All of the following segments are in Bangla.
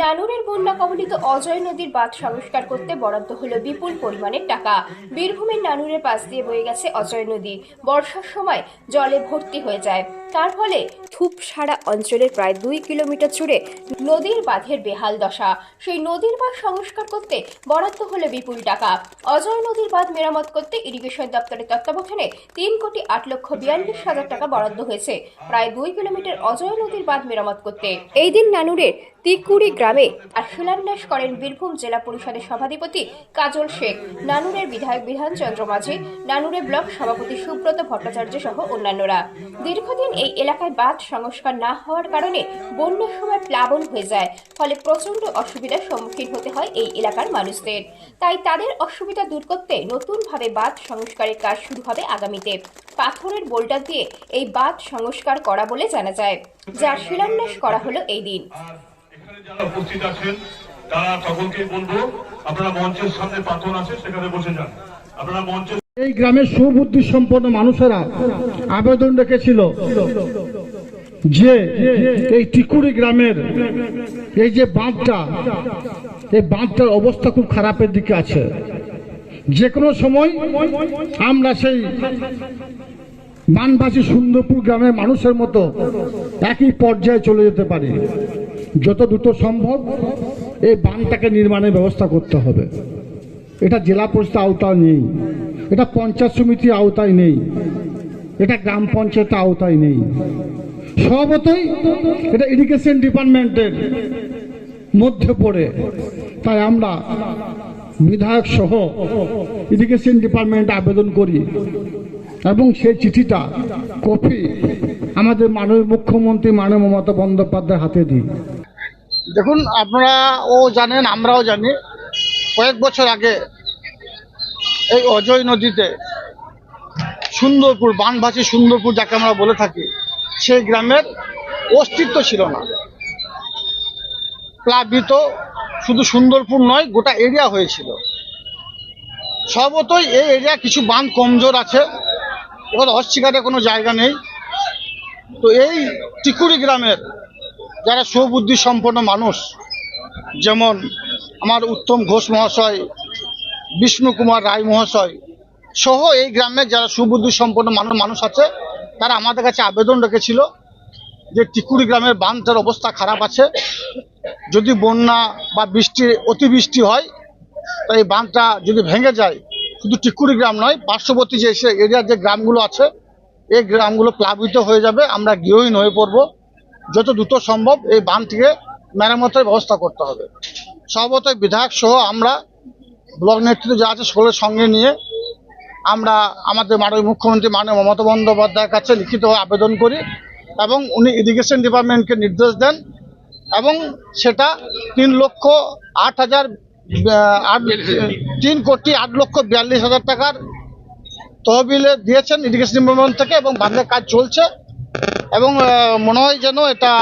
নানুরের বন্যা কবলিত অজয় নদীর বাঁধ সংস্কার করতে বরাদ্দ হলো বিপুল পরিমাণের টাকা। বীরভূমের নানুরের পাশ দিয়ে বয়ে গেছে অজয় নদী। বর্ষার সময় জলে ভর্তি হয়ে যায়। তার ফলে ধূপসারা অঞ্চলের প্রায় দুই কিলোমিটার জুড়ে নদীর বাঁধের বেহাল দশা। সেই নদীর বাঁধ সংস্কার করতে বরাদ্দ হলো বিপুল টাকা। অজয় নদীর বাঁধ মেরামত করতে ইরিগেশন দপ্তরের তত্ত্বাবধানে তিন কোটি আট লক্ষ বিয়াল্লিশ হাজার টাকা বরাদ্দ হয়েছে। প্রায় দুই কিলোমিটার অজয় নদীর বাঁধ মেরামত করতে। এই দিন নানুরের তিকুড়ি গ্রামে আর শিলান্যাস করেন বীরভূম জেলা পরিষদের সভাধিপতি কাজল শেখ। নানুরের বিধায়ক বিধানচন্দ্র মাঝি নানুরের ব্লক সভাপতি সুব্রত ভট্টাচার্য সহ অন্যান্যরা। দীর্ঘদিন এই এলাকায় বাঁধ সংস্কার না হওয়ার কারণে বন্যার সময় প্লাবন হয়ে যায় ফলে প্রচণ্ড অসুবিধার সম্মুখীন হতে হয় এই এলাকার মানুষদের। তাই তাদের অসুবিধা দূর করতে নতুনভাবে বাঁধ সংস্কারের কাজ শুরু হবে আগামীতে। পাথরের বোল্ডার দিয়ে এই বাঁধ সংস্কার করা বলে জানা যায় যার শিলান্যাস করা হলো এই দিন। যারা উপস্থিত আছেন তারা সকলকে বলব আপনারা মঞ্চের সামনে পাথর আছে সেখানে বসে যান। আপনারা মঞ্চের এই গ্রামের সুবুদ্ধি সম্পন্ন মানুষেরা আবেদন রেখেছিল। যে এই টিকুরি গ্রামের এই যে বাঁধটা, এই বাঁধটার অবস্থা খুব খারাপের দিকে আছে। যে কোনো সময় আমরা সেই বানবাসী সুন্দরপুর গ্রামের মানুষের মতো একই পর্যায়ে চলে যেতে পারি। যত দ্রুত সম্ভব এই বাঁধটাকে নির্মাণের ব্যবস্থা করতে হবে। এটা জেলা পরিষদ আওতায় নেই। এটা পঞ্চায়েত সমিতির আওতায় নেই। এটা গ্রাম পঞ্চায়েতের আওতায় নেই। স্বভাবতই এটা ইরিগেশন ডিপার্টমেন্টের মধ্যে পড়ে। তাই আমরা বিধায়ক সহ ইরিগেশন ডিপার্টমেন্টে আবেদন করি। এবং সেই চিঠিটা কপি আমাদের মাননীয় মুখ্যমন্ত্রী মাননীয় মমতা বন্দ্যোপাধ্যায়ের হাতে দিই। দেখুন আপনারা ও জানেন, আমরাও জানি, কয়েক বছর আগে এই অজয় নদীতে সুন্দরপুর, বানভাসী সুন্দরপুর যাকে আমরা বলে থাকি সেই গ্রামের অস্তিত্ব ছিল না। প্লাবিত, শুধু সুন্দরপুর নয়, গোটা এরিয়া হয়েছিল। সর্বতই এই এরিয়া কিছু বাঁধ কমজোর আছে এবার অস্বীকারের কোনো জায়গা নেই। তো এই টিকুরি গ্রামের যারা সুবুদ্ধি সম্পন্ন মানুষ, যেমন আমার উত্তম ঘোষ মহাশয় বিষ্ণু কুমার রায় মহাশয়, সহ এই গ্রামে যারা সুবুদ্ধি সম্পন্ন মানুষ আছে তারা আমাদের কাছে আবেদন রেখেছিল যে টিকুরি গ্রামের বাঁধটার অবস্থা খারাপ আছে। যদি বন্যা বা বৃষ্টি, অতিবৃষ্টি হয়, তাই এই বাঁধটা যদি ভেঙে যায়, শুধু টিকুরি গ্রাম নয়, পার্শ্ববর্তী যে এরিয়ার যে গ্রামগুলো আছে, এই গ্রামগুলো প্লাবিত হয়ে যাবে। আমরা গৃহহীন হয়ে পড়ব। যত দ্রুত সম্ভব এই বাঁধটিকে মেরামতের ব্যবস্থা করতে হবে। সর্বতই বিধায়ক সহ আমরা ব্লক নেতৃত্ব যা আছে সকলের সঙ্গে নিয়ে আমরা আমাদের মাননীয় মুখ্যমন্ত্রী মাননীয় মমতা বন্দ্যোপাধ্যায়ের কাছে লিখিত আবেদন করি এবং উনি ইরিগেশন ডিপার্টমেন্টকে নির্দেশ দেন এবং সেটা তিন লক্ষ আট হাজার তিন কোটি আট লক্ষ বিয়াল্লিশ হাজার টাকার তহবিলে দিয়েছেন ইরিগেশন ডিপার্টমেন্ট থেকে এবং বাঁধের কাজ চলছে এবং মনে হয় যেন এটা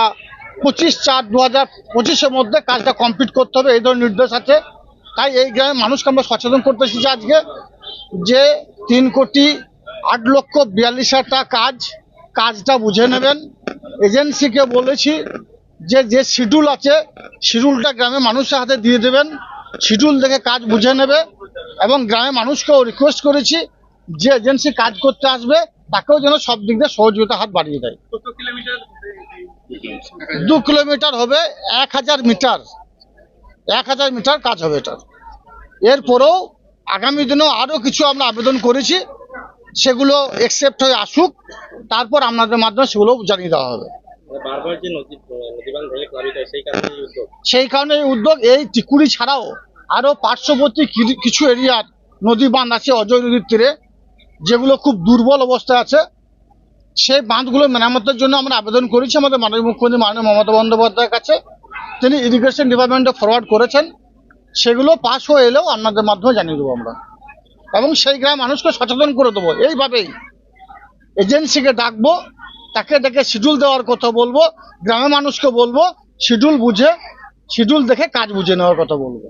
পঁচিশ চার দু হাজার পঁচিশের মধ্যে কাজটা কমপ্লিট করতে হবে, এই ধরনের নির্দেশ আছে। তাই এই গ্রামের মানুষকে আমরা সচেতন করতে এসেছি আজকে যে তিন কোটি আট লক্ষ বিয়াল্লিশ হাজার টাকা কাজ কাজটা বুঝে নেবেন। এজেন্সিকে বলেছি যে যে শিডিউল আছে শিডিউলটা গ্রামের মানুষের হাতে দিয়ে দেবেন। শিডিউল দেখে কাজ বুঝে নেবে এবং গ্রামের মানুষকেও রিকোয়েস্ট করেছি যে এজেন্সি কাজ করতে আসবে তাকেও যেন সব দিক দিয়ে সহযোগিতা হাত বাড়িয়ে দেয়। দু কিলোমিটার হবে এক হাজার মিটার। এক হাজার মিটার কাজ হবে এটা এরপরেও আগামী দিনেও আরও কিছু আমরা আবেদন করেছি সেগুলো একসেপ্ট হয়ে আসুক তারপর আপনাদের মাধ্যমে সেগুলো জানিয়ে দেওয়া হবে। সেই কারণে এই উদ্যোগ? এই টিকুড়ি ছাড়াও আরও পার্শ্ববর্তী কিছু এরিয়ার নদী বাঁধ আছে অজয় নদীর তীরে যেগুলো খুব দুর্বল অবস্থায় আছে। সেই বাঁধগুলো মেরামতের জন্য আমরা আবেদন করেছি আমাদের মাননীয় মুখ্যমন্ত্রী মাননীয় মমতা বন্দ্যোপাধ্যায়ের কাছে। তিনি ইরিগেশন ডিপার্টমেন্টে ফরওয়ার্ড করেছেন, সেগুলো পাস হয়ে এলেও আপনাদের মাধ্যমে জানিয়ে দেবো আমরা। এবং সেই গ্রাম মানুষকে সচেতন করে দেবো। এইভাবেই এজেন্সিকে ডাকবো, তাকে দেখে শিডিউল দেওয়ার কথা বলব, গ্রামের মানুষকে বলব শিডিউল বুঝে শিডিউল দেখে কাজ বুঝে নেওয়ার কথা বলব।